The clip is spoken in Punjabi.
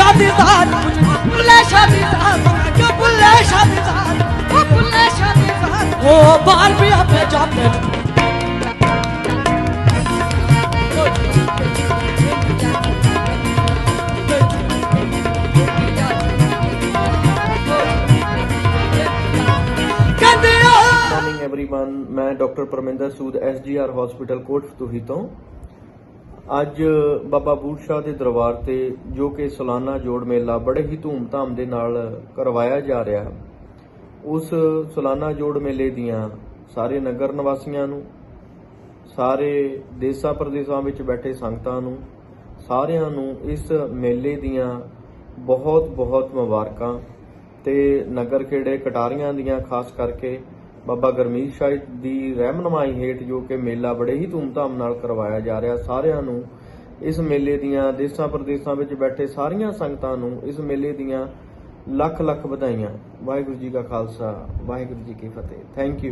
बुल्ले बुल्ले बुल्ले बार भी जाते एवरीवन मैं doctor Parminder Sood SGR hospital coat तुहित ਅੱਜ ਬਾਬਾ ਬੂਟ ਸ਼ਾਹ ਦੇ ਦਰਬਾਰ ਤੇ ਜੋ ਕਿ ਸਾਲਾਨਾ ਜੋੜ ਮੇਲਾ ਬੜੇ ਹੀ ਧੂਮਧਾਮ ਦੇ ਨਾਲ ਕਰਵਾਇਆ ਜਾ ਰਿਹਾ ਹੈ, ਉਸ ਸਾਲਾਨਾ ਜੋੜ ਮੇਲੇ ਦੀਆਂ ਸਾਰੇ ਨਗਰ ਨਿਵਾਸੀਆਂ ਨੂੰ, ਸਾਰੇ ਦੇਸਾਂ ਪ੍ਰਦੇਸਾਂ ਵਿੱਚ ਬੈਠੇ ਸੰਗਤਾਂ ਨੂੰ, ਸਾਰਿਆਂ ਨੂੰ ਇਸ ਮੇਲੇ ਦੀਆਂ ਬਹੁਤ ਬਹੁਤ ਮੁਬਾਰਕਾਂ ਤੇ ਨਗਰ ਖੇੜੇ ਕਟਾਰੀਆਂ ਦੀਆਂ, ਖਾਸ ਕਰਕੇ ਬਾਬਾ ਗਰਮੀਤ ਸ਼ਾਹ ਦੀ ਰਹਿਮਨਮਾਈ ਹੇਠ ਜੋ ਕਿ ਮੇਲਾ ਬੜੇ ਹੀ ਧੂਮਧਾਮ ਨਾਲ ਕਰਵਾਇਆ ਜਾ ਰਿਹਾ, ਸਾਰਿਆਂ ਨੂੰ ਇਸ ਮੇਲੇ ਦੀਆਂ ਦੇਸਾਂ ਪ੍ਰਦੇਸਾਂ ਵਿੱਚ ਬੈਠੇ ਸਾਰੀਆਂ ਸੰਗਤਾਂ ਨੂੰ ਇਸ ਮੇਲੇ ਦੀਆਂ ਲੱਖ ਲੱਖ ਵਧਾਈਆਂ। ਵਾਹਿਗੁਰੂ ਜੀ ਕਾ ਖਾਲਸਾ, ਵਾਹਿਗੁਰੂ ਜੀ ਕੀ ਫਤਿਹ। Thank you